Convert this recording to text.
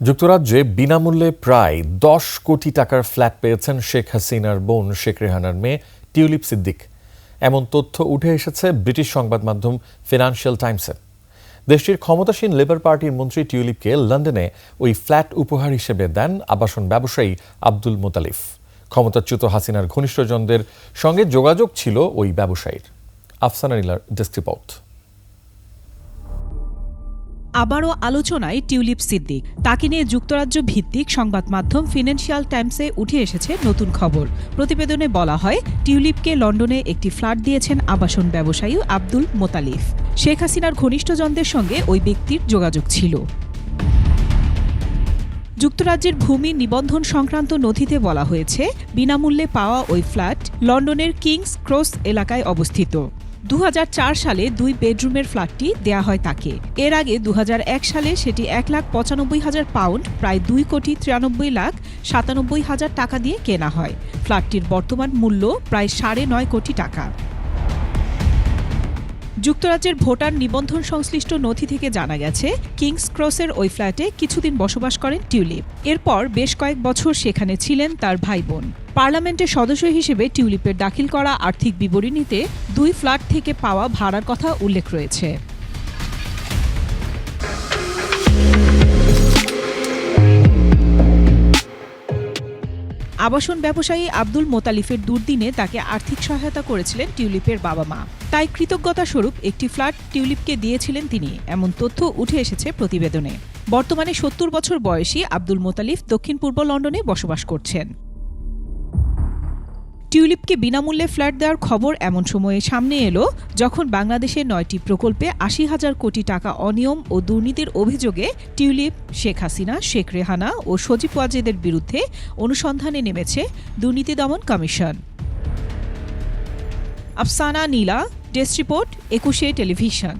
যুক্তরাজ্যে বিনামূল্যে প্রায় দশ কোটি টাকার ফ্ল্যাট পেয়েছেন শেখ হাসিনার বোন শেখ রেহানার মেয়ে টিউলিপ সিদ্দিক। এমন তথ্য উঠে এসেছে ব্রিটিশ সংবাদ মাধ্যম ফিনান্সিয়াল টাইমসে। দেশটির ক্ষমতাসীন লেবার পার্টির মন্ত্রী টিউলিপকে লন্ডনে ওই ফ্ল্যাট উপহার হিসেবে দেন আবাসন ব্যবসায়ী আব্দুল মোতালিফ। ক্ষমতাচ্যুত হাসিনার ঘনিষ্ঠজনদের সঙ্গে যোগাযোগ ছিল ওই ব্যবসায়ীর। আফসানা নীলার ডেস্ক রিপোর্ট। আবারও আলোচনায় টিউলিপ সিদ্দিক। তাকে নিয়ে যুক্তরাজ্য ভিত্তিক সংবাদ মাধ্যম ফিনান্সিয়াল টাইমসে উঠে এসেছে নতুন খবর। প্রতিবেদনে বলা হয়, টিউলিপকে লন্ডনে একটি ফ্ল্যাট দিয়েছেন আবাসন ব্যবসায়ী আব্দুল মোতালিফ। শেখ হাসিনার ঘনিষ্ঠজনদের সঙ্গে ওই ব্যক্তির যোগাযোগ ছিল। যুক্তরাজ্যের ভূমি নিবন্ধন সংক্রান্ত নথিতে বলা হয়েছে, বিনামূল্যে পাওয়া ওই ফ্ল্যাট লন্ডনের কিংস ক্রস এলাকায় অবস্থিত। দু হাজার চার সালে দুই বেডরুমের ফ্ল্যাটটি দেয়া হয় তাকে। এর আগে দু হাজার এক সালে সেটি এক লাখ পঁচানব্বই হাজার পাউন্ড, প্রায় দুই কোটি তিরানব্বই লাখ সাতানব্বই হাজার টাকা দিয়ে কেনা হয়। ফ্ল্যাটটির বর্তমান মূল্য প্রায় সাড়ে নয় কোটি টাকা। যুক্তরাজ্যের ভোটার নিবন্ধন সংশ্লিষ্ট নথি থেকে জানা গেছে, কিংস ক্রসের ওই ফ্ল্যাটে কিছুদিন বসবাস করেন টিউলিপ। এরপর বেশ কয়েক বছর সেখানে ছিলেন তার ভাই বোন পার্লামেন্টের সদস্য হিসেবে টিউলিপের দাখিল করা আর্থিক বিবরণীতে দুই ফ্ল্যাট থেকে পাওয়া ভাড়ার কথা উল্লেখ রয়েছে। আবাসন ব্যবসায়ী আব্দুল মোতালিফের দুর্দিনে তাকে আর্থিক সহায়তা করেছিলেন টিউলিপের বাবা মা। তাই কৃতজ্ঞতা স্বরূপ একটি ফ্ল্যাট টিউলিপকে দিয়েছিলেন তিনি, এমন তথ্য উঠে এসেছে প্রতিবেদনে। বর্তমানে সত্তর বছর বয়সী আব্দুল মোতালিফ দক্ষিণ পূর্ব লন্ডনে বসবাস করছেন। টিউলিপকে বিনামূল্যে ফ্ল্যাট দেওয়ার খবর এমন সময়ে সামনে এলো, যখন বাংলাদেশের নয়টি প্রকল্পে আশি হাজার কোটি টাকা অনিয়ম ও দুর্নীতির অভিযোগে টিউলিপ, শেখ হাসিনা, শেখ রেহানা ও সজীব ওয়াজেদের বিরুদ্ধে অনুসন্ধানে নেমেছে দুর্নীতি দমন commission. Afsana Nila, desk report, Ekushey television.